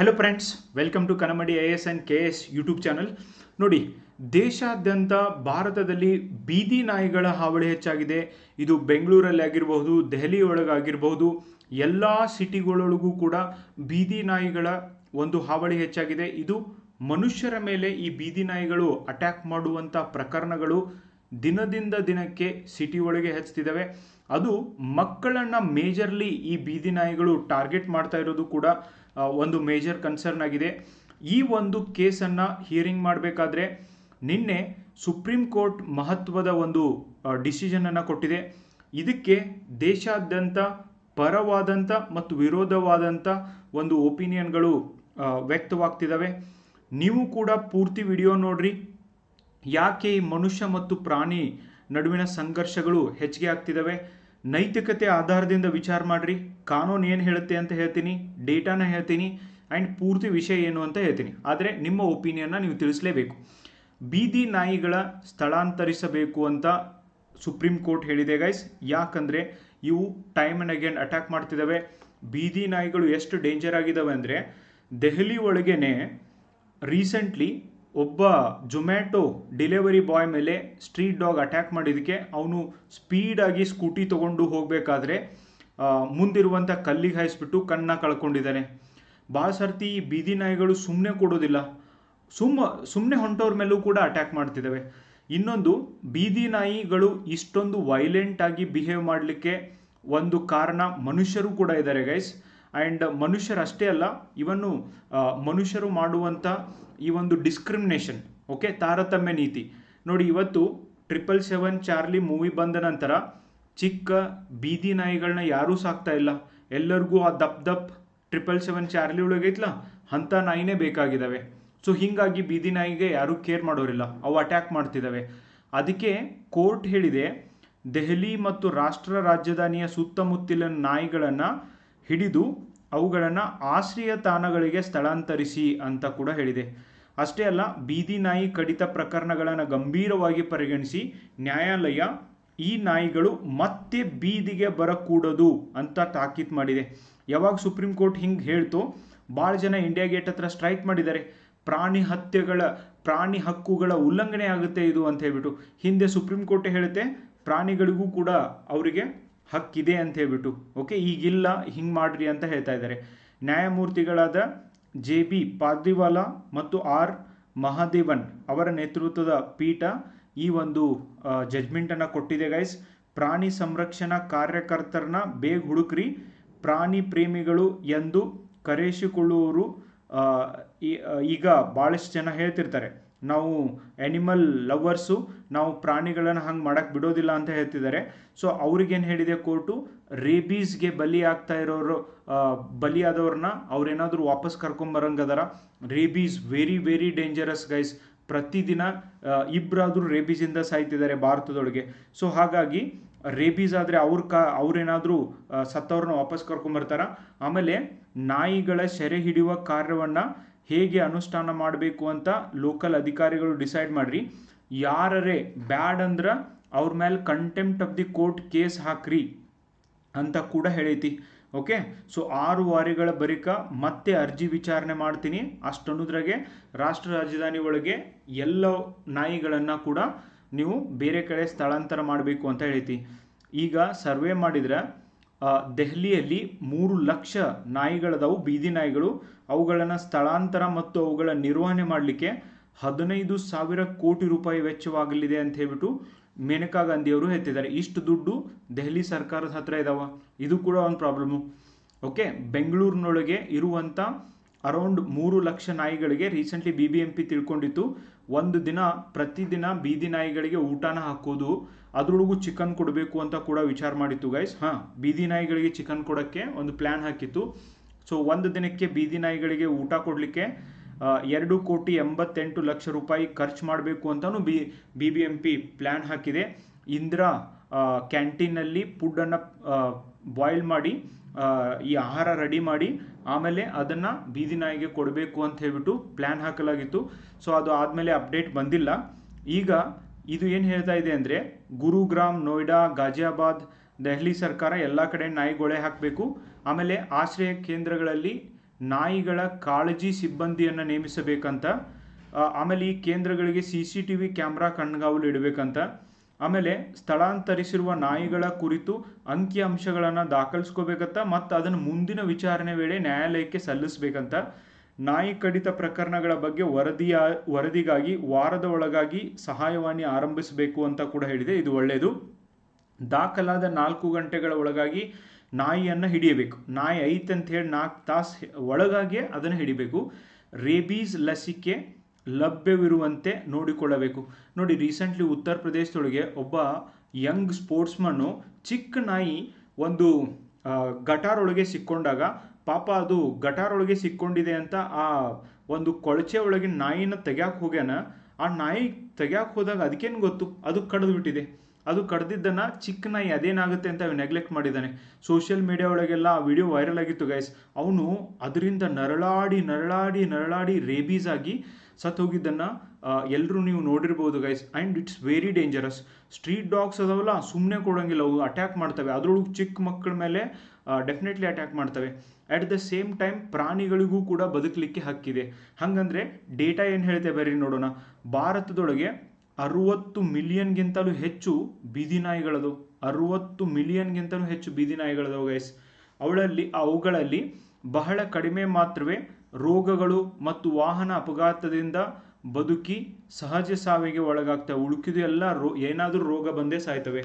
Hello friends welcome to Kanamadi I S and K S YouTube channel ನೋಡಿ, ದೇಶಾದ್ಯಂತ ಭಾರತದಲ್ಲಿ ಬೀದಿ ನಾಯಿಗಳ ಹಾವಳಿ ಹೆಚ್ಚಾಗಿದೆ. ಇದು ಬೆಂಗಳೂರಲ್ಲಿ ಆಗಿರಬಹುದು ದೆಹಲಿ ಒಳಗಾಗಿರಬಹುದು ಎಲ್ಲ ಸಿಟಿಗಳೊಳಗೂ ಕೂಡ ಬೀದಿ ನಾಯಿಗಳ ಒಂದು ಹಾವಳಿ ಹೆಚ್ಚಾಗಿದೆ. ಇದು ಮನುಷ್ಯರ ಮೇಲೆ ಈ ಬೀದಿ ನಾಯಿಗಳು ಅಟ್ಯಾಕ್ ಮಾಡುವಂಥ ಪ್ರಕರಣಗಳು ದಿನದಿಂದ ದಿನಕ್ಕೆ ಸಿಟಿ ಒಳಗೆ ಹೆಚ್ಚುತ್ತಿದ್ದಾವೆ. ಅದು ಮಕ್ಕಳನ್ನು ಮೇಜರ್ಲಿ ಈ ಬೀದಿ ನಾಯಿಗಳು ಟಾರ್ಗೆಟ್ ಮಾಡ್ತಾ ಇರೋದು ಕೂಡ ಒಂದು ಮೇಜರ್ ಕನ್ಸರ್ನ್ ಆಗಿದೆ. ಈ ಒಂದು ಕೇಸನ್ನು ಹಿಯರಿಂಗ್ ಮಾಡಬೇಕಾದ್ರೆ ನಿನ್ನೆ ಸುಪ್ರೀಂ ಕೋರ್ಟ್ ಮಹತ್ವದ ಒಂದು ಡಿಸಿಷನನ್ನು ಕೊಟ್ಟಿದೆ. ಇದಕ್ಕೆ ದೇಶಾದ್ಯಂತ ಪರವಾದಂಥ ಮತ್ತು ವಿರೋಧವಾದಂಥ ಒಂದು ಒಪಿನಿಯನ್ಗಳು ವ್ಯಕ್ತವಾಗ್ತಿದ್ದಾವೆ ನೀವು ಕೂಡ ಪೂರ್ತಿ ವಿಡಿಯೋ ನೋಡ್ರಿ. ಯಾಕೆ ಈ ಮನುಷ್ಯ ಮತ್ತು ಪ್ರಾಣಿ ನಡುವಿನ ಸಂಘರ್ಷಗಳು ಹೆಚ್ಚಿಗೆ ಆಗ್ತಿದ್ದಾವೆ ನೈತಿಕತೆ ಆಧಾರದಿಂದ ವಿಚಾರ ಮಾಡ್ರಿ. ಕಾನೂನು ಏನು ಹೇಳುತ್ತೆ ಅಂತ ಹೇಳ್ತೀನಿ, ಡೇಟಾನ ಹೇಳ್ತೀನಿ ಆ್ಯಂಡ್ ಪೂರ್ತಿ ವಿಷಯ ಏನು ಅಂತ ಹೇಳ್ತೀನಿ. ಆದರೆ ನಿಮ್ಮ ಒಪಿನಿಯನ್ನ ನೀವು ತಿಳಿಸಲೇಬೇಕು. ಬೀದಿ ನಾಯಿಗಳ ಸ್ಥಳಾಂತರಿಸಬೇಕು ಅಂತ ಸುಪ್ರೀಂ ಕೋರ್ಟ್ ಹೇಳಿದೆ ಗೈಸ್ ಯಾಕಂದರೆ ಇವು ಟೈಮ್ ಆ್ಯಂಡ್ ಅಗೇನ್ ಅಟ್ಯಾಕ್ ಮಾಡ್ತಿದ್ದಾವೆ ಬೀದಿ ನಾಯಿಗಳು ಎಷ್ಟು ಡೇಂಜರ್ ಆಗಿದ್ದಾವೆ ಅಂದರೆ, ದೆಹಲಿ ಒಳಗೇನೆ ರೀಸೆಂಟ್ಲಿ ಒಬ್ಬ ಜೊಮ್ಯಾಟೊ ಡೆಲಿವರಿ ಬಾಯ್ ಮೇಲೆ ಸ್ಟ್ರೀಟ್ ಡಾಗ್ ಅಟ್ಯಾಕ್ ಮಾಡಿದ್ದಕ್ಕೆ ಅವನು ಸ್ಪೀಡಾಗಿ ಸ್ಕೂಟಿ ತೊಗೊಂಡು ಹೋಗಬೇಕಾದ್ರೆ ಮುಂದಿರುವಂಥ ಕಲ್ಲಿಗೆ ಹಾಯಿಸ್ಬಿಟ್ಟು ಕಣ್ಣ ಕಳ್ಕೊಂಡಿದ್ದಾನೆ. ಭಾಳ ಸರ್ತಿ ಈ ಬೀದಿ ನಾಯಿಗಳು ಸುಮ್ಮನೆ ಕೊಡೋದಿಲ್ಲ. ಸುಮ್ಮ ಸುಮ್ಮನೆ ಹೊಂಟವ್ರ ಮೇಲೂ ಕೂಡ ಅಟ್ಯಾಕ್ ಮಾಡ್ತಿದ್ದಾವೆ. ಇನ್ನೊಂದು, ಬೀದಿ ನಾಯಿಗಳು ಇಷ್ಟೊಂದು ವೈಲೆಂಟ್ ಆಗಿ ಬಿಹೇವ್ ಮಾಡಲಿಕ್ಕೆ ಒಂದು ಕಾರಣ ಮನುಷ್ಯರು ಕೂಡ ಇದ್ದಾರೆ ಗೈಸ್ ಆ್ಯಂಡ್ ಮನುಷ್ಯರಷ್ಟೇ ಅಲ್ಲ, ಇವನ್ನು ಮನುಷ್ಯರು ಮಾಡುವಂಥ ಈ ಒಂದು ಡಿಸ್ಕ್ರಿಮಿನೇಷನ್ ಓಕೆ ತಾರತಮ್ಯ ನೀತಿ. ನೋಡಿ, ಇವತ್ತು ಟ್ರಿಪಲ್ ಸೆವೆನ್ ಚಾರ್ಲಿ ಮೂವಿ ಬಂದ ನಂತರ ಚಿಕ್ಕ ಬೀದಿ ನಾಯಿಗಳನ್ನ ಯಾರೂ ಸಾಕ್ತಾ ಇಲ್ಲ. ಎಲ್ಲರಿಗೂ ಆ ದಪ್ ದಪ್ ಟ್ರಿಪಲ್ ಸೆವೆನ್ ಚಾರ್ಲಿ ಒಳಗೈತ್ಲ? ಅಂಥ ನಾಯಿನೇ ಬೇಕಾಗಿದ್ದಾವೆ. ಸೊ ಹೀಗಾಗಿ ಬೀದಿ ನಾಯಿಗೆ ಯಾರೂ ಕೇರ್ ಮಾಡೋರಿಲ್ಲ. ಅವು ಅಟ್ಯಾಕ್ ಮಾಡ್ತಿದ್ದಾವೆ. ಅದಕ್ಕೆ ಕೋರ್ಟ್ ಹೇಳಿದೆ, ದೆಹಲಿ ಮತ್ತು ರಾಷ್ಟ್ರ ರಾಜಧಾನಿಯ ಸುತ್ತಮುತ್ತಲಿನ ನಾಯಿಗಳನ್ನು ಹಿಡಿದು ಅವುಗಳನ್ನು ಆಶ್ರಯ ತಾಣಗಳಿಗೆ ಸ್ಥಳಾಂತರಿಸಿ ಅಂತ ಕೂಡ ಹೇಳಿದೆ. ಅಷ್ಟೇ ಅಲ್ಲ, ಬೀದಿ ನಾಯಿ ಕಡಿತ ಪ್ರಕರಣಗಳನ್ನು ಗಂಭೀರವಾಗಿ ಪರಿಗಣಿಸಿ ನ್ಯಾಯಾಲಯ ಈ ನಾಯಿಗಳು ಮತ್ತೆ ಬೀದಿಗೆ ಬರಕೂಡದು ಅಂತ ತಾಕೀತ್ ಮಾಡಿದೆ. ಯಾವಾಗ ಸುಪ್ರೀಂ ಕೋರ್ಟ್ ಹಿಂಗೆ ಹೇಳ್ತು ಭಾಳ ಜನ ಇಂಡಿಯಾ ಗೇಟ್ ಹತ್ರ ಸ್ಟ್ರೈಕ್ ಮಾಡಿದ್ದಾರೆ. ಪ್ರಾಣಿ ಹತ್ಯೆಗಳ, ಪ್ರಾಣಿ ಹಕ್ಕುಗಳ ಉಲ್ಲಂಘನೆ ಆಗುತ್ತೆ ಇದು ಅಂತ ಹೇಳ್ಬಿಟ್ಟು. ಹಿಂದೆ ಸುಪ್ರೀಂ ಕೋರ್ಟ್ ಹೇಳುತ್ತೆ, ಪ್ರಾಣಿಗಳಿಗೂ ಕೂಡ ಅವರಿಗೆ ಹಕ್ಕಿದೆ ಅಂತ ಹೇಳ್ಬಿಟ್ಟು. ಓಕೆ, ಈಗಿಲ್ಲ, ಹಿಂಗೆ ಮಾಡ್ರಿ ಅಂತ ಹೇಳ್ತಾ ಇದ್ದಾರೆ. ನ್ಯಾಯಮೂರ್ತಿಗಳಾದ ಜೆ ಬಿ ಪಾದಿವಾಲಾ ಮತ್ತು ಆರ್ ಮಹಾದೇವನ್ ಅವರ ನೇತೃತ್ವದ ಪೀಠ ಈ ಒಂದು ಜಜ್ಮೆಂಟನ್ನು ಕೊಟ್ಟಿದೆ ಗೈಸ್ ಪ್ರಾಣಿ ಸಂರಕ್ಷಣಾ ಕಾರ್ಯಕರ್ತರನ್ನ ಬೇಗ ಹುಡುಕ್ರಿ. ಪ್ರಾಣಿ ಪ್ರೇಮಿಗಳು ಎಂದು ಕರೆಸಿಕೊಳ್ಳುವವರು ಈಗ ಭಾಳಷ್ಟು ಜನ ಹೇಳ್ತಿರ್ತಾರೆ. ನಾವು ಆ್ಯನಿಮಲ್ ಲವರ್ಸು ನಾವು ಪ್ರಾಣಿಗಳನ್ನು ಹಂಗೆ ಮಾಡಕ್ಕೆ ಬಿಡೋದಿಲ್ಲ ಅಂತ ಹೇಳ್ತಿದ್ದಾರೆ. ಸೊ ಅವ್ರಿಗೇನು ಹೇಳಿದೆ ಕೋರ್ಟು? ರೇಬೀಸ್ಗೆ ಬಲಿ ಆಗ್ತಾ ಇರೋರು ಬಲಿಯಾದವ್ರನ್ನ ಅವ್ರೇನಾದರೂ ವಾಪಸ್ ಕರ್ಕೊಂಬರಂಗದಾರ rabies very very dangerous guys ಪ್ರತಿದಿನ ಇಬ್ಬರಾದರೂ ರೇಬೀಸಿಂದ ಸಾಯ್ತಿದ್ದಾರೆ ಭಾರತದೊಳಗೆ. ಸೊ ಹಾಗಾಗಿ ರೇಬೀಸ್ ಆದರೆ ಅವ್ರ ಕಾ, ಅವ್ರೇನಾದರೂ ಸತ್ತವ್ರನ್ನ ವಾಪಸ್ ಕರ್ಕೊಂಬರ್ತಾರ? ಆಮೇಲೆ ನಾಯಿಗಳ ಸೆರೆ ಹಿಡಿಯುವ ಕಾರ್ಯವನ್ನು ಹೇಗೆ ಅನುಷ್ಠಾನ ಮಾಡಬೇಕು ಅಂತ ಲೋಕಲ್ ಅಧಿಕಾರಿಗಳು ಡಿಸೈಡ್ ಮಾಡ್ರಿ. ಯಾರರೇ ಬ್ಯಾಡ್ ಅಂದ್ರೆ ಅವ್ರ ಮೇಲೆ contempt of the court case ಹಾಕ್ರಿ ಅಂತ ಕೂಡ ಹೇಳೈತಿ. ಓಕೆ ಸೊ ಆರು ವಾರಿಗಳ ಬಳಿಕ ಮತ್ತೆ ಅರ್ಜಿ ವಿಚಾರಣೆ ಮಾಡ್ತೀನಿ. ಅಷ್ಟನ್ನೋದ್ರಾಗೆ ರಾಷ್ಟ್ರ ರಾಜಧಾನಿ ಒಳಗೆ ಎಲ್ಲ ನಾಯಿಗಳನ್ನು ಕೂಡ ನೀವು ಬೇರೆ ಕಡೆ ಸ್ಥಳಾಂತರ ಮಾಡಬೇಕು ಅಂತ ಹೇಳೈತಿ. ಈಗ ಸರ್ವೆ ಮಾಡಿದ್ರೆ ದೆಹಲಿಯಲ್ಲಿ ಮೂರು ಲಕ್ಷ ನಾಯಿಗಳದಾವು, ಬೀದಿ ನಾಯಿಗಳು ಅವುಗಳನ್ನು ಸ್ಥಳಾಂತರ ಮತ್ತು ಅವುಗಳ ನಿರ್ವಹಣೆ ಮಾಡಲಿಕ್ಕೆ ಹದಿನೈದು ಸಾವಿರ ಕೋಟಿ ರೂಪಾಯಿ ವೆಚ್ಚವಾಗಲಿದೆ ಅಂತ ಹೇಳ್ಬಿಟ್ಟು ಮೇನಕಾ ಗಾಂಧಿಯವರು ಹೇಳ್ತಿದ್ದಾರೆ. ಇಷ್ಟು ದುಡ್ಡು ದೆಹಲಿ ಸರ್ಕಾರದ ಹತ್ರ ಇದಾವ? ಇದು ಕೂಡ ಒಂದು ಪ್ರಾಬ್ಲಮ್ಮು ಓಕೆ, ಬೆಂಗಳೂರಿನೊಳಗೆ ಇರುವಂಥ ಅರೌಂಡ್ ಮೂರು ಲಕ್ಷ ನಾಯಿಗಳಿಗೆ ರೀಸೆಂಟ್ಲಿ ಬಿ ಬಿ ಎಂ ತಿಳ್ಕೊಂಡಿತ್ತು. ಒಂದು ದಿನ ಪ್ರತಿದಿನ ಬೀದಿ ನಾಯಿಗಳಿಗೆ ಊಟನ ಹಾಕೋದು, ಅದರೊಳಗೂ ಚಿಕನ್ ಕೊಡಬೇಕು ಅಂತ ಕೂಡ ವಿಚಾರ ಮಾಡಿತ್ತು ಗೈಸ್ ಹಾಂ, ಬೀದಿ ನಾಯಿಗಳಿಗೆ ಚಿಕನ್ ಕೊಡೋಕ್ಕೆ ಒಂದು ಪ್ಲ್ಯಾನ್ ಹಾಕಿತ್ತು. ಸೊ ಒಂದು ದಿನಕ್ಕೆ ಬೀದಿ ನಾಯಿಗಳಿಗೆ ಊಟ ಕೊಡಲಿಕ್ಕೆ ಎರಡು ಕೋಟಿ ಎಂಬತ್ತೆಂಟು ಲಕ್ಷ ರೂಪಾಯಿ ಖರ್ಚು ಮಾಡಬೇಕು ಅಂತಲೂ B B B M P plan ಹಾಕಿದೆ. ಇಂದಿರಾ ಕ್ಯಾಂಟೀನಲ್ಲಿ ಫುಡ್ಡನ್ನು ಬಾಯ್ಲ್ ಮಾಡಿ ಈ ಆಹಾರ ರೆಡಿ ಮಾಡಿ, ಆಮೇಲೆ ಅದನ್ನು ಬೀದಿ ನಾಯಿಗೆ ಕೊಡಬೇಕು ಅಂತ ಹೇಳ್ಬಿಟ್ಟು ಪ್ಲ್ಯಾನ್ ಹಾಕಲಾಗಿತ್ತು. ಸೊ ಅದು ಆದಮೇಲೆ ಅಪ್ಡೇಟ್ ಬಂದಿಲ್ಲ. ಈಗ ಇದು ಏನು ಹೇಳ್ತಾ ಇದೆ ಅಂದರೆ, ಗುರುಗ್ರಾಮ್, ನೋಯ್ಡಾ ಗಾಜಿಯಾಬಾದ್ ದೆಹಲಿ ಸರ್ಕಾರ ಎಲ್ಲ ಕಡೆ ನಾಯಿಗೊಳೆ ಹಾಕಬೇಕು. ಆಮೇಲೆ ಆಶ್ರಯ ಕೇಂದ್ರಗಳಲ್ಲಿ ನಾಯಿಗಳ ಕಾಳಜಿ ಸಿಬ್ಬಂದಿಯನ್ನು ನೇಮಿಸಬೇಕಂತ ಆಮೇಲೆ ಈ ಕೇಂದ್ರಗಳಿಗೆ C C T V camera ಕಣ್ಗಾವಲು ಇಡಬೇಕಂತ, ಆಮೇಲೆ ಸ್ಥಳಾಂತರಿಸಿರುವ ನಾಯಿಗಳ ಕುರಿತು ಅಂಕಿ ಅಂಶಗಳನ್ನು ದಾಖಲಿಸ್ಕೋಬೇಕಂತ ಮತ್ತು ಅದನ್ನು ಮುಂದಿನ ವಿಚಾರಣೆ ವೇಳೆ ನ್ಯಾಯಾಲಯಕ್ಕೆ ಸಲ್ಲಿಸಬೇಕಂತ, ನಾಯಿ ಕಡಿತ ಪ್ರಕರಣಗಳ ಬಗ್ಗೆ ವರದಿಯ, ವರದಿಗಾಗಿ ವಾರದ ಒಳಗಾಗಿ ಸಹಾಯವಾಣಿ ಆರಂಭಿಸಬೇಕು ಅಂತ ಕೂಡ ಹೇಳಿದೆ. ಇದು ಒಳ್ಳೆಯದು ದಾಖಲಾದ ನಾಲ್ಕು ಗಂಟೆಗಳ ಒಳಗಾಗಿ ನಾಯಿಯನ್ನು ಹಿಡಿಯಬೇಕು. ನಾಯಿ ಐತೆ ಅಂತ ಹೇಳಿ ನಾಲ್ಕು ತಾಸು ಒಳಗಾಗಿಯೇ ಅದನ್ನು ಹಿಡಿಬೇಕು. ರೇಬೀಸ್ ಲಸಿಕೆ ಲಭ್ಯವಿರುವಂತೆ ನೋಡಿಕೊಳ್ಳಬೇಕು. ನೋಡಿ, ರೀಸೆಂಟ್ಲಿ ಉತ್ತರ ಪ್ರದೇಶದೊಳಗೆ ಒಬ್ಬ ಯಂಗ್ ಸ್ಪೋರ್ಟ್ಸ್ಮನ್ನು ಚಿಕ್ಕ ನಾಯಿ ಒಂದು ಗಟಾರೊಳಗೆ ಸಿಕ್ಕೊಂಡಾಗ ಪಾಪ ಅದು ಗಟಾರೊಳಗೆ ಸಿಕ್ಕೊಂಡಿದೆ ಅಂತ ಆ ಒಂದು ಕೊಳಚೆ ಒಳಗಿನ ನಾಯಿನ ತೆಗ್ಯಾಕೆ ಹೋಗ್ಯಾನ. ಆ ನಾಯಿ ತೆಗ್ಯಾಕೆ ಹೋದಾಗ ಅದಕ್ಕೇನು ಗೊತ್ತು? ಅದು ಕಡ್ದು ಬಿಟ್ಟಿದೆ ಅದು ಕಡ್ದಿದ್ದನ್ನು ಚಿಕ್ಕ ನಾಯಿ ಅದೇನಾಗುತ್ತೆ ಅಂತ ನೆಗ್ಲೆಕ್ಟ್ ಮಾಡಿದ್ದಾನೆ ಸೋಷಿಯಲ್ ಮೀಡಿಯಾ ಒಳಗೆಲ್ಲ ಆ ವಿಡಿಯೋ ವೈರಲ್ ಆಗಿತ್ತು ಗೈಸ್ ಅವನು ಅದರಿಂದ ನರಳಾಡಿ ನರಳಾಡಿ ನರಳಾಡಿ ರೇಬೀಸ್ ಆಗಿ ಸತ್ತು ಹೋಗಿದ್ದನ್ನು ಎಲ್ಲರೂ ನೀವು ನೋಡಿರ್ಬೋದು guys and it's very dangerous street dogs ಅದಾವಲ್ಲ ಸುಮ್ಮನೆ ಕೊಡೋಂಗಿಲ್ಲ. ಅವು ಅಟ್ಯಾಕ್ ಮಾಡ್ತವೆ. ಅದರೊಳಗೆ ಚಿಕ್ಕ ಮಕ್ಕಳ ಮೇಲೆ ಡೆಫಿನೆಟ್ಲಿ ಅಟ್ಯಾಕ್ ಮಾಡ್ತವೆ. ಅಟ್ ದ ಸೇಮ್ ಟೈಮ್ ಪ್ರಾಣಿಗಳಿಗೂ ಕೂಡ ಬದುಕಲಿಕ್ಕೆ ಹಕ್ಕಿದೆ. ಹಾಗಂದ್ರೆ ಡೇಟಾ ಏನು ಹೇಳ್ತೇವೆ ಬರ್ರಿ ನೋಡೋಣ. ಭಾರತದೊಳಗೆ ಅರುವತ್ತು ಮಿಲಿಯನ್ಗಿಂತಲೂ ಹೆಚ್ಚು ಬೀದಿ ನಾಯಿಗಳದು. ಅರುವತ್ತು ಮಿಲಿಯನ್ಗಿಂತಲೂ ಹೆಚ್ಚು ಬೀದಿ ನಾಯಿಗಳದವು ಗೈಸ್ ಅವಳಲ್ಲಿ, ಅವುಗಳಲ್ಲಿ ಬಹಳ ಕಡಿಮೆ ಮಾತ್ರವೇ ರೋಗಗಳು ಮತ್ತು ವಾಹನ ಅಪಘಾತದಿಂದ ಬದುಕಿ ಸಹಜ ಸಾವಿಗೆ ಒಳಗಾಗ್ತವೆ. ಉಳುಕಿದು ಎಲ್ಲ ರೋ, ಏನಾದರೂ ರೋಗ ಬಂದೇ ಸಾಯ್ತವೆ.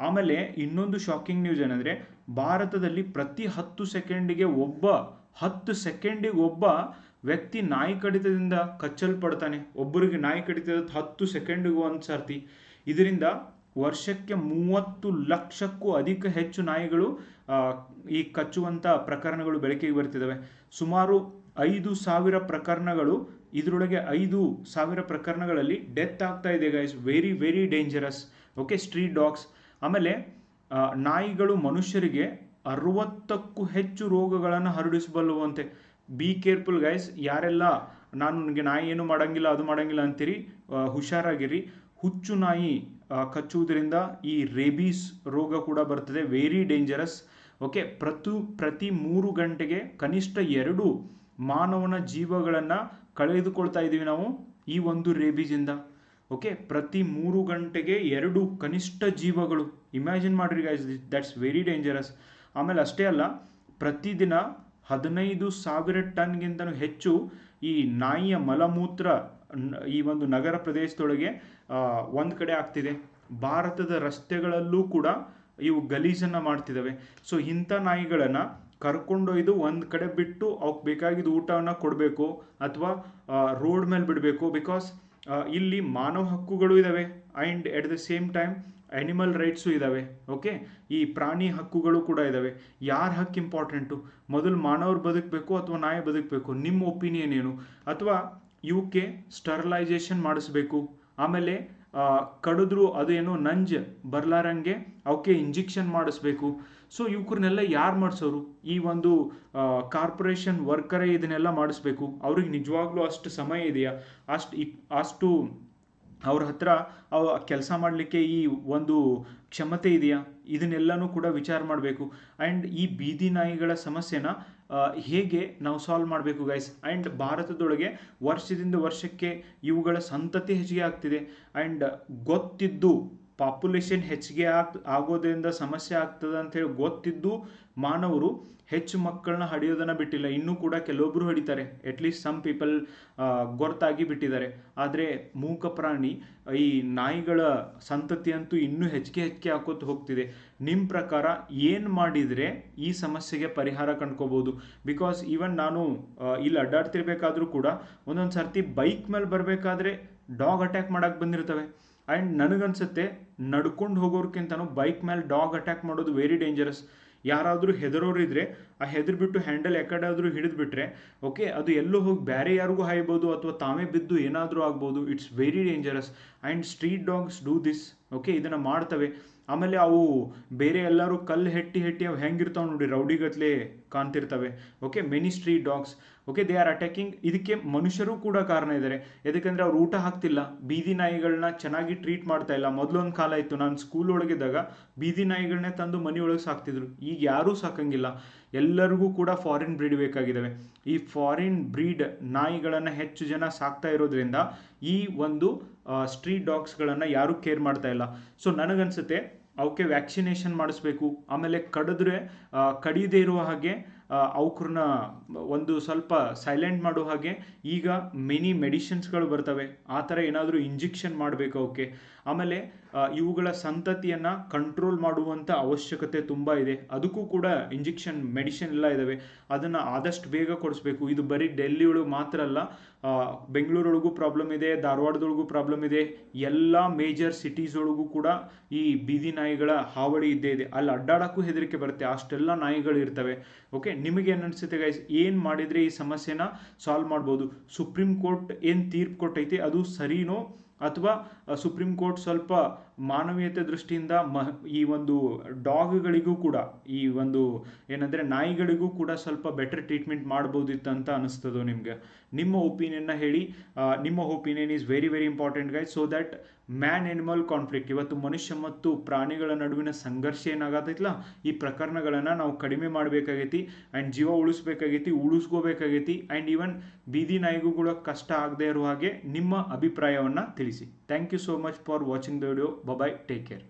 ಆಮೇಲೆ ಇನ್ನೊಂದು ಶಾಕಿಂಗ್ ನ್ಯೂಸ್ ಏನಂದರೆ, ಭಾರತದಲ್ಲಿ ಪ್ರತಿ ಹತ್ತು ಸೆಕೆಂಡಿಗೆ ಒಬ್ಬ, ಹತ್ತು ಸೆಕೆಂಡಿಗೆ ಒಬ್ಬ ವ್ಯಕ್ತಿ ನಾಯಿ ಕಡಿತದಿಂದ ಕಚ್ಚಲ್ಪಡ್ತಾನೆ. ಒಬ್ಬರಿಗೆ ನಾಯಿ ಕಡಿತದ ಹತ್ತು ಸೆಕೆಂಡಿಗೂ ಒಂದು ಸರ್ತಿ. ಇದರಿಂದ ವರ್ಷಕ್ಕೆ ಮೂವತ್ತು ಲಕ್ಷಕ್ಕೂ ಅಧಿಕ ಹೆಚ್ಚು ನಾಯಿಗಳು ಈ ಕಚ್ಚುವಂಥ ಪ್ರಕರಣಗಳು ಬೆಳಕಿಗೆ ಬರ್ತಿದ್ದಾವೆ. ಸುಮಾರು ಐದು ಸಾವಿರ ಪ್ರಕರಣಗಳು, ಇದರೊಳಗೆ ಐದು ಸಾವಿರ ಪ್ರಕರಣಗಳಲ್ಲಿ ಡೆತ್ ಆಗ್ತಾ ಇದೆ guys very very dangerous okay street dogs ಆಮೇಲೆ ನಾಯಿಗಳು ಮನುಷ್ಯರಿಗೆ ಅರವತ್ತಕ್ಕೂ ಹೆಚ್ಚು ರೋಗಗಳನ್ನು ಹರಡಿಸಬಲ್ಲವಂತೆ. ಬಿ ಕೇರ್ಫುಲ್ ಗೈಸ್ ಯಾರೆಲ್ಲ, ನಾನು ನನಗೆ ನಾಯಿ ಏನು ಮಾಡೋಂಗಿಲ್ಲ, ಅದು ಮಾಡೋಂಗಿಲ್ಲ ಅಂತೀರಿ ಹುಷಾರಾಗಿರಿ ಹುಚ್ಚು ನಾಯಿ ಕಚ್ಚುವುದರಿಂದ ಈ ರೇಬೀಸ್ ರೋಗ ಕೂಡ ಬರ್ತದೆ. ವೆರಿ ಡೇಂಜರಸ್ ಓಕೆ ಪ್ರತಿ ಪ್ರತಿ ಮೂರು ಗಂಟೆಗೆ ಕನಿಷ್ಠ ಎರಡು ಮಾನವನ ಜೀವಗಳನ್ನು ಕಳೆದುಕೊಳ್ತಾ ಇದ್ದೀವಿ ನಾವು ಈ ಒಂದು ರೇಬೀಸಿಂದ ಓಕೆ ಪ್ರತಿ ಮೂರು ಗಂಟೆಗೆ ಎರಡು ಕನಿಷ್ಠ ಜೀವಗಳು. ಇಮ್ಯಾಜಿನ್ ಮಾಡಿರಿ ಗೈಸ್ ದಟ್ಸ್ ವೆರಿ ಡೇಂಜರಸ್ ಆಮೇಲೆ ಅಷ್ಟೇ ಅಲ್ಲ, ಪ್ರತಿದಿನ ಹದಿನೈದು ಸಾವಿರ ಟನ್ಗಿಂತಲೂ ಹೆಚ್ಚು ಈ ನಾಯಿಯ ಮಲಮೂತ್ರ ಈ ಒಂದು ನಗರ ಪ್ರದೇಶದೊಳಗೆ ಒಂದು ಕಡೆ ಆಗ್ತಿದೆ. ಭಾರತದ ರಸ್ತೆಗಳಲ್ಲೂ ಕೂಡ ಇವು ಗಲೀಜನ್ನು ಮಾಡ್ತಿದ್ದಾವೆ ಸೊ, ಇಂಥ ನಾಯಿಗಳನ್ನು ಕರ್ಕೊಂಡೊಯ್ದು ಒಂದು ಕಡೆ ಬಿಟ್ಟು ಅವಕ್ಕೆ ಬೇಕಾಗಿದ್ದ ಊಟವನ್ನು ಕೊಡಬೇಕು ಅಥವಾ ರೋಡ್ ಮೇಲೆ ಬಿಡಬೇಕು. ಬಿಕಾಸ್ ಇಲ್ಲಿ ಮಾನವ ಹಕ್ಕುಗಳು ಇದ್ದಾವೆ and at the same time animal rights ಇದ್ದಾವೆ ಓಕೆ ಈ ಪ್ರಾಣಿ ಹಕ್ಕುಗಳು ಕೂಡ ಇದ್ದಾವೆ ಯಾರ ಹಕ್ಕು ಇಂಪಾರ್ಟೆಂಟು ಮೊದಲು ಮಾನವರು ಬದುಕಬೇಕು ಅಥವಾ ನಾಯಿ ಬದುಕಬೇಕು? ನಿಮ್ಮ ಒಪಿನಿಯನ್ ಏನು? ಅಥವಾ ಇವಕ್ಕೆ ಸ್ಟರ್ಲೈಸೇಷನ್ ಮಾಡಿಸ್ಬೇಕು. ಆಮೇಲೆ ಕಡಿದ್ರು ಅದೇನು ನಂಜ್ ಬರ್ಲಾರಂಗೆ ಅವಕ್ಕೆ ಇಂಜೆಕ್ಷನ್ ಮಾಡಿಸ್ಬೇಕು. ಸೊ ಇವ್ರನ್ನೆಲ್ಲ ಯಾರು ಮಾಡಿಸೋರು? ಈ ಒಂದು ಕಾರ್ಪೊರೇಷನ್ ವರ್ಕರೇ ಇದನ್ನೆಲ್ಲ ಮಾಡಿಸ್ಬೇಕು. ಅವ್ರಿಗೆ ನಿಜವಾಗ್ಲೂ ಅಷ್ಟು ಸಮಯ ಇದೆಯಾ? ಅಷ್ಟು ಅಷ್ಟು ಅವ್ರ ಹತ್ರ ಅವ ಕೆಲಸ ಮಾಡಲಿಕ್ಕೆ ಈ ಒಂದು ಕ್ಷಮತೆ ಇದೆಯಾ? ಇದನ್ನೆಲ್ಲನೂ ಕೂಡ ವಿಚಾರ ಮಾಡಬೇಕು. ಆ್ಯಂಡ್ ಈ ಬೀದಿ ನಾಯಿಗಳ ಸಮಸ್ಯೆನ ಹೇಗೆ ನಾವು ಸಾಲ್ವ್ ಮಾಡಬೇಕು ಗೈಸ್ ಆ್ಯಂಡ್ ಭಾರತದೊಳಗೆ ವರ್ಷದಿಂದ ವರ್ಷಕ್ಕೆ ಇವುಗಳ ಸಂತತಿ ಹೆಚ್ಚಿಗೆ ಆಗ್ತಿದೆ. ಆ್ಯಂಡ್ ಗೊತ್ತಿದ್ದು ಪಾಪ್ಯುಲೇಷನ್ ಹೆಚ್ಚಿಗೆ ಆಗ್, ಆಗೋದ್ರಿಂದ ಸಮಸ್ಯೆ ಆಗ್ತದೆ ಅಂತೇಳಿ ಗೊತ್ತಿದ್ದು ಮಾನವರು ಹೆಚ್ಚು ಮಕ್ಕಳನ್ನ ಹಡಿಯೋದನ್ನ ಬಿಟ್ಟಿಲ್ಲ. ಇನ್ನೂ ಕೂಡ ಕೆಲವೊಬ್ಬರು ಹಡಿತಾರೆ. ಅಟ್ಲೀಸ್ಟ್ ಸಮ್ ಪೀಪಲ್ ಗೊರ್ತಾಗಿ ಬಿಟ್ಟಿದ್ದಾರೆ. ಆದರೆ ಮೂಕ ಪ್ರಾಣಿ, ಈ ನಾಯಿಗಳ ಸಂತತಿ ಅಂತೂ ಇನ್ನೂ ಹೆಚ್ಚಿಗೆ ಹೆಚ್ಚಿಗೆ ಹಾಕೋತ ಹೋಗ್ತಿದೆ. ನಿಮ್ಮ ಪ್ರಕಾರ ಏನು ಮಾಡಿದರೆ ಈ ಸಮಸ್ಯೆಗೆ ಪರಿಹಾರ ಕಂಡ್ಕೋಬೋದು? ಬಿಕಾಸ್ ಈವನ್ ನಾನು ಇಲ್ಲಿ ಅಡ್ಡಾಡ್ತಿರ್ಬೇಕಾದ್ರೂ ಕೂಡ ಒಂದೊಂದು ಸರ್ತಿ ಬೈಕ್ ಮೇಲೆ ಬರಬೇಕಾದ್ರೆ ಡಾಗ್ ಅಟ್ಯಾಕ್ ಮಾಡೋಕ್ಕೆ ಬಂದಿರ್ತವೆ. ಆ್ಯಂಡ್ ನನಗನ್ಸುತ್ತೆ ನಡ್ಕೊಂಡು ಹೋಗೋರ್ಕಿಂತನೂ ಬೈಕ್ ಮೇಲೆ ಡಾಗ್ ಅಟ್ಯಾಕ್ ಮಾಡೋದು ವೆರಿ ಡೇಂಜರಸ್. ಯಾರಾದರೂ ಹೆದರೋರು ಇದ್ರೆ ಆ ಹೆದರ್ಬಿಟ್ಟು ಹ್ಯಾಂಡಲ್ ಯಾಕಡಾದರೂ ಹಿಡಿದ್ಬಿಟ್ರೆ, ಓಕೆ, ಅದು ಎಲ್ಲೋ ಹೋಗಿ ಬೇರೆ ಯಾರಿಗೂ ಹಾಯ್ಬೋದು ಅಥವಾ ತಾವೇ ಬಿದ್ದು ಏನಾದರೂ ಆಗ್ಬೋದು, it's very dangerous. And street dogs do this okay ಇದನ್ನು ಮಾಡ್ತವೆ. ಆಮೇಲೆ ಅವು ಬೇರೆ ಎಲ್ಲರೂ ಕಲ್ಲು ಹೆಟ್ಟಿ ಹೆಟ್ಟಿ ಅವು ಹೆಂಗಿರ್ತಾವೆ ನೋಡಿ, ರೌಡಿಗತ್ಲೆ ಕಾಣ್ತಿರ್ತವೆ. Okay many street dogs okay they are attacking ಇದಕ್ಕೆ ಮನುಷ್ಯರು ಕೂಡ ಕಾರಣ ಇದ್ದಾರೆ ಯಾಕಂದರೆ ಅವ್ರು ಊಟ ಹಾಕ್ತಿಲ್ಲ. ಬೀದಿ ನಾಯಿಗಳನ್ನ ಚೆನ್ನಾಗಿ ಟ್ರೀಟ್ ಮಾಡ್ತಾ ಇಲ್ಲ. ಮೊದಲೊಂದು ಕಾಲ ಇತ್ತು. ನಾನು ಸ್ಕೂಲ್ ಒಳಗಿದ್ದಾಗ ಬೀದಿ ನಾಯಿಗಳನ್ನೇ ತಂದು ಮನೆಯೊಳಗೆ ಸಾಕ್ತಿದ್ರು. ಈಗ ಯಾರೂ ಸಾಕಂಗಿಲ್ಲ. ಎಲ್ಲರಿಗೂ ಕೂಡ ಫಾರಿನ್ ಬ್ರೀಡ್ ಬೇಕಾಗಿದ್ದಾವೆ. ಈ ಫಾರಿನ್ ಬ್ರೀಡ್ ನಾಯಿಗಳನ್ನು ಹೆಚ್ಚು ಜನ ಸಾಕ್ತಾ ಇರೋದ್ರಿಂದ ಈ ಒಂದು ಸ್ಟ್ರೀಟ್ ಡಾಗ್ಸ್ಗಳನ್ನು ಯಾರೂ ಕೇರ್ ಮಾಡ್ತಾ ಇಲ್ಲ. ಸೊ ನನಗನ್ಸುತ್ತೆ ಅವಕ್ಕೆ ವ್ಯಾಕ್ಸಿನೇಷನ್ ಮಾಡಿಸ್ಬೇಕು. ಆಮೇಲೆ ಕಡಿದ್ರೆ ಕಡಿಯದೇ ಇರುವ ಹಾಗೆ ಅವ್ರನ್ನ ಒಂದು ಸ್ವಲ್ಪ ಸೈಲೆಂಟ್ ಮಾಡೋ ಹಾಗೆ ಈಗ ಮೆನಿ ಮೆಡಿಷನ್ಸ್ಗಳು ಬರ್ತವೆ. ಆ ಥರ ಏನಾದರೂ ಇಂಜೆಕ್ಷನ್ ಮಾಡಬೇಕು ಅವಕ್ಕೆ ಆಮೇಲೆ ಇವುಗಳ ಸಂತತಿಯನ್ನು ಕಂಟ್ರೋಲ್ ಮಾಡುವಂಥ ಅವಶ್ಯಕತೆ ತುಂಬ ಇದೆ. ಅದಕ್ಕೂ ಕೂಡ ಇಂಜೆಕ್ಷನ್ ಮೆಡಿಷನ್ ಎಲ್ಲ ಇದ್ದಾವೆ ಅದನ್ನು ಆದಷ್ಟು ಬೇಗ ಕೊಡಿಸ್ಬೇಕು. ಇದು ಬರೀ ಡೆಲ್ಲಿ ಒಳಗೆ ಮಾತ್ರ ಅಲ್ಲ ಬೆಂಗಳೂರೊಳಗೂ ಪ್ರಾಬ್ಲಮ್ ಇದೆ, ಧಾರವಾಡದೊಳಗೂ ಪ್ರಾಬ್ಲಮ್ ಇದೆ. ಎಲ್ಲ ಮೇಜರ್ ಸಿಟೀಸ್ ಒಳಗೂ ಕೂಡ ಈ ಬೀದಿ ನಾಯಿಗಳ ಹಾವಳಿ ಇದ್ದೇ ಇದೆ. ಅಲ್ಲಿ ಅಡ್ಡಾಡಕ್ಕೂ ಹೆದರಿಕೆ ಬರುತ್ತೆ. ಅಷ್ಟೆಲ್ಲ ನಾಯಿಗಳು ಇರ್ತವೆ ಓಕೆ ನಿಮಗೆ ಏನು ಅನಿಸುತ್ತೆ ಗೈಸ್ ಏನು ಮಾಡಿದರೆ ಈ ಸಮಸ್ಯೆನ ಸಾಲ್ವ್ ಮಾಡ್ಬೋದು? ಸುಪ್ರೀಂ ಕೋರ್ಟ್ ಏನು ತೀರ್ಪು ಕೊಟ್ಟೈತಿ? ಅದು ಸರಿನೋ? ಅಥವಾ ಸುಪ್ರೀಂ ಕೋರ್ಟ್ ಸ್ವಲ್ಪ ಮಾನವೀಯತೆ ದೃಷ್ಟಿಯಿಂದ ಮ, ಈ ಒಂದು ಡಾಗ್ಗಳಿಗೂ ಕೂಡ, ಈ ಒಂದು ಏನಂದರೆ ನಾಯಿಗಳಿಗೂ ಕೂಡ ಸ್ವಲ್ಪ ಬೆಟರ್ ಟ್ರೀಟ್ಮೆಂಟ್ ಮಾಡ್ಬೋದಿತ್ತು ಅಂತ ಅನಿಸ್ತದೋ ನಿಮಗೆ? ನಿಮ್ಮ ಒಪಿನಿಯನ್ನ ಹೇಳಿ. ನಿಮ್ಮ opinion is very very important guys so that man animal conflict ಇವತ್ತು ಮನುಷ್ಯ ಮತ್ತು ಪ್ರಾಣಿಗಳ ನಡುವಿನ ಸಂಘರ್ಷ ಏನಾಗತ್ತೈತಲ್ಲ ಈ ಪ್ರಕರಣಗಳನ್ನು ನಾವು ಕಡಿಮೆ ಮಾಡಬೇಕಾಗೈತಿ ಆ್ಯಂಡ್ ಜೀವ ಉಳಿಸ್ಬೇಕಾಗೈತಿ, ಉಳಿಸ್ಕೋಬೇಕಾಗೈತಿ ಆ್ಯಂಡ್ ಈವನ್ ಬೀದಿ ನಾಯಿಗೂ ಕೂಡ ಕಷ್ಟ ಆಗದೆ ಇರುವ ಹಾಗೆ ನಿಮ್ಮ ಅಭಿಪ್ರಾಯವನ್ನು ತಿಳಿಸಿ. Thank you so much for watching the video bye bye take care